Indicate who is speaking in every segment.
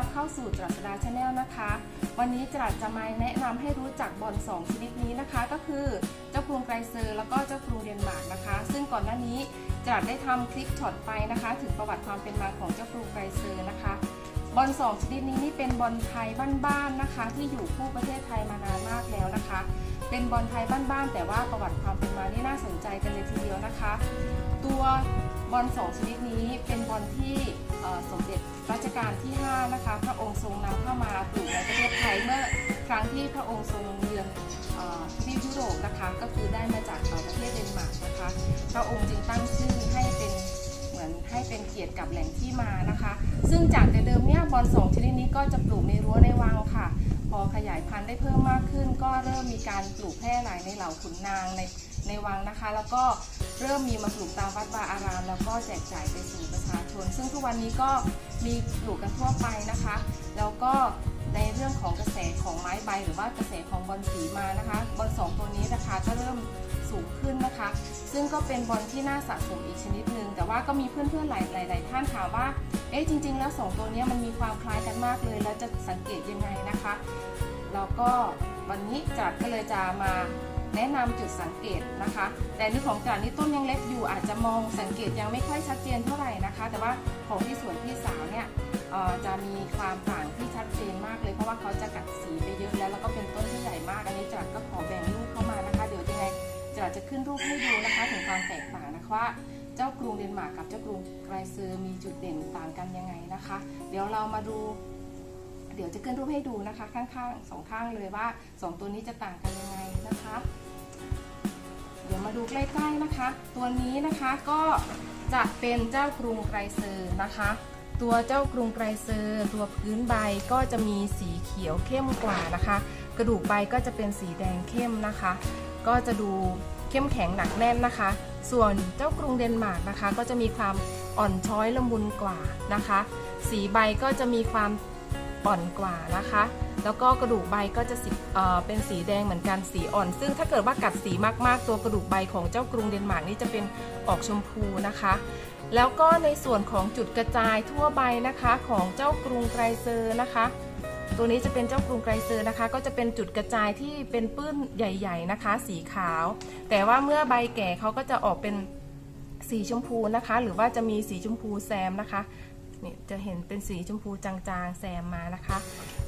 Speaker 1: ับเข้าสู่จรัสดาชาแนลนะคะ วันนี้จรัสจะมาแนะนำให้รู้จักบอล2ชนิดนี้นะคะ ก็คือเจ้ากรุงไกรเซอร์ แล้วก็เจ้าครูเดนมาร์กนะคะ ซึ่งก่อนหน้านี้จรัสได้ทำคลิปถอดไปนะคะ ถึงประวัติความเป็นมาของเจ้ากรุงไกรเซอร์นะคะบอล2ชนิดนี้นี่เป็นบอลไทยบ้านๆนะคะ ที่อยู่คู่ประเทศไทยมานานมากแล้วนะคะ เป็นบอลไทยบ้านๆแต่ว่าประวัติความเป็นมานี่น่าสนใจกันเลยทีเดียวนะคะ ตัวบอล2ชนิดนี้เป็นบอลที่ สมเด็จรัชกาลที่ 5 นะคะ พระองค์ทรงนำเข้ามาปลูกในประเทศไทยเมื่อครั้งที่พระองค์ทรงเยือนทวีปยุโรปนะคะ ก็คือได้มาจากต่อประเทศเดนมาร์กนะคะ พระองค์จึงตั้งชื่อให้เป็นเหมือนให้เป็นเกียรติกับแหล่งที่มานะคะ ซึ่งจากแต่เดิมเนี่ยบอลสองชนิดนี้ก็จะปลูกในรั้วในวังค่ะ พอขยายพันธุ์ได้เพิ่มมากขึ้น ก็เริ่มมีการปลูกแพร่หลายในเหล่าขุนนางในในวังนะคะ แล้วก็ เริ่มมีมาปลูกตามวัดวาอาราม แล้วก็แจกจ่ายไปสู่ประชาชน ซึ่งทุกวันนี้ก็มีปลูกกันทั่วไปนะคะ แล้วก็ในเรื่องของกระแสของไม้ใบ หรือว่ากระแสของบอลสีมานะคะบอลสองตัวนี้ราคาก็เริ่มสูงขึ้นนะคะ ซึ่งก็เป็นบอลที่น่าสะสมอีกชนิดหนึ่งแต่ว่าก็มีเพื่อนๆหลายหลายหลายท่านถามว่าเอ๊ะจริง ๆ แล้วสองตัวนี้มันมีความคล้ายกันมากเลย แล้วจะสังเกตยังไงนะคะ แล้วก็วันนี้จัดก็เลยจะมา แนะนำจุดสังเกตนะคะ แต่ในของจัดนี่ต้นยังเล็กอยู่อาจจะมองสังเกตยังไม่ค่อยชัดเจนเท่าไหร่นะคะ แต่ว่าของที่สวนพี่สาวเนี่ยจะมีความต่างที่ชัดเจนมากเลย เพราะว่าเขาจะกัดสีไปเยอะแล้วแล้วก็เป็นต้นที่ใหญ่มากอันนี้จัดก็ขอแบ่งรูปเข้ามานะคะ เดี๋ยวยังไงจัดจะขึ้นรูปให้ดูนะคะ ถึงความแตกต่างนะคะว่าเจ้ากรุงเดนมาร์กกับเจ้ากรุงไกรเซอร์มีจุดเด่นต่างกันยังไงนะคะ เดี๋ยวเรามาดู เดี๋ยวจะขึ้นรูปให้ดูนะคะ ข้างๆสองข้างเลยว่าสองตัวนี้จะต่างกันยังไงนะคะ เดี๋ยวมาดูใกล้ๆนะคะ ตัวนี้นะคะก็จะเป็นเจ้ากรุงไกรเซอร์นะคะ ตัวเจ้ากรุงไกรเซอร์ตัวพื้นใบก็จะมีสีเขียวเข้มกว่านะคะ กระดูกใบก็จะเป็นสีแดงเข้มนะคะ ก็จะดูเข้มแข็งหนักแน่นนะคะ ส่วนเจ้ากรุงเดนมาร์กนะคะ ก็จะมีความอ่อนช้อยละมุนกว่านะคะ สีใบก็จะมีความ อ่อนกว่านะคะ แล้วก็กระดูกใบก็จะสีเอ่อเป็นสีแดงเหมือนกันสีอ่อน ซึ่งถ้าเกิดว่ากัดสีมากๆ ตัวกระดูกใบของเจ้ากรุงเดนมาร์กนี่จะเป็นออกชมพูนะคะ แล้วก็ในส่วนของจุดกระจายทั่วใบนะคะของเจ้ากรุงไกรเซอร์นะคะตัวนี้จะเป็นเจ้ากรุงไกรเซอร์นะคะ ก็จะเป็นจุดกระจายที่เป็นปื้นใหญ่ ๆนะคะ สีขาว แต่ว่าเมื่อใบแก่เขาก็จะออกเป็นสีชมพูนะคะ หรือว่าจะมีสีชมพูแซมนะคะ นี่จะเห็นเป็นสีชมพูจางๆแซมมานะคะ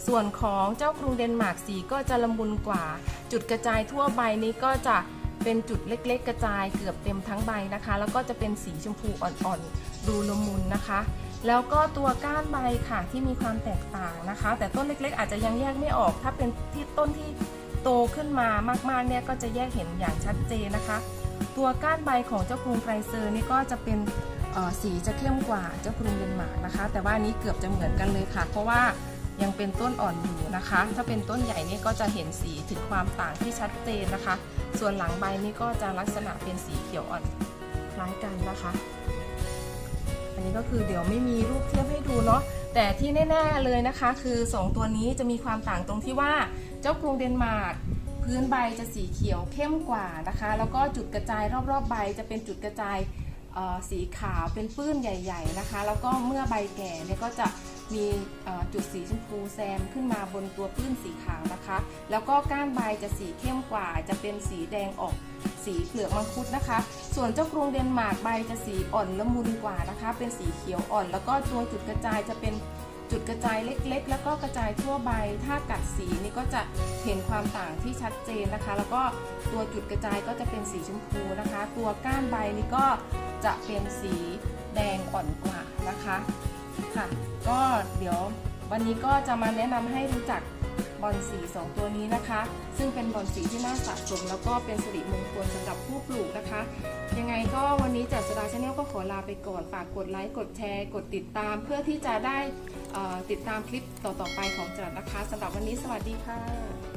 Speaker 1: ส่วนของเจ้ากรุงเดนมาร์กสีก็จะละมุนกว่า จุดกระจายทั่วใบนี้ก็จะเป็นจุดเล็กๆ กระจายเกือบเต็มทั้งใบนะคะ แล้วก็จะเป็นสีชมพูอ่อนๆ ดูละมุนนะคะ แล้วก็ตัวก้านใบค่ะที่มีความแตกต่างนะคะ แต่ต้นเล็กๆ อาจจะยังแยกไม่ออก ถ้าเป็นที่ต้นที่โตขึ้นมามากๆเนี่ยก็จะแยกเห็นอย่างชัดเจนนะคะ ตัวก้านใบของเจ้ากรุงไกรเซอร์นี่ก็จะเป็น สีจะเข้มกว่าเจ้ากรุงเดนมาร์กนะคะ แต่ว่านี้เกือบจะเหมือนกันเลยค่ะ เพราะว่ายังเป็นต้นอ่อนอยู่นะคะ ถ้าเป็นต้นใหญ่นี่ก็จะเห็นสีถึงความต่างที่ชัดเจนนะคะ ส่วนหลังใบนี่ก็จะลักษณะเป็นสีเขียวอ่อนคล้ายกันนะคะ อันนี้ก็คือเดี๋ยวไม่มีรูปเทียบให้ดูเนาะ แต่ที่แน่ๆเลยนะคะ คือ 2 ตัวนี้จะมีความต่างตรงที่ว่าเจ้ากรุงเดนมาร์กพื้นใบจะสีเขียวเข้มกว่านะคะ แล้วก็จุดกระจายรอบๆใบจะเป็นจุดกระจาย สีขาวเป็นปื้นใหญ่ ๆนะคะ แล้วก็เมื่อใบแก่เนี่ยก็จะมีจุดสีชมพูแซมขึ้นมาบนตัวปื้นสีขาวนะคะ แล้วก็ก้านใบจะสีเข้มกว่า จะเป็นสีแดงออกสีเปลือกมังคุดนะคะ ส่วนเจ้ากรุงเดนมาร์กใบจะสีอ่อนละมุนกว่านะคะ เป็นสีเขียวอ่อน แล้วก็ตัวจุดกระจายจะเป็น จุดกระจายเล็กๆ แล้วก็กระจายทั่วใบ ถ้ากัดสีนี่ก็จะเห็นความต่างที่ชัดเจนนะคะ แล้วก็ตัวจุดกระจายก็จะเป็นสีชมพูนะคะ ตัวก้านใบนี่ก็จะเป็นสีแดงอ่อนกว่านะคะค่ะ ก็เดี๋ยววันนี้ก็จะมาแนะนำให้รู้จัก บอลสีสองตัวนี้นะคะ ซึ่งเป็นบอลสีที่น่าสะสม แล้วก็เป็นสิริมงคลสำหรับผู้ปลูกนะคะ ยังไงก็วันนี้จัดสดาชาแนลก็ขอลาไปก่อน ฝากกดไลค์กดแชร์ กดติดตาม เพื่อที่จะได้ติดตามคลิปต่อๆไปของจัดนะคะสำหรับวันนี้สวัสดีค่ะ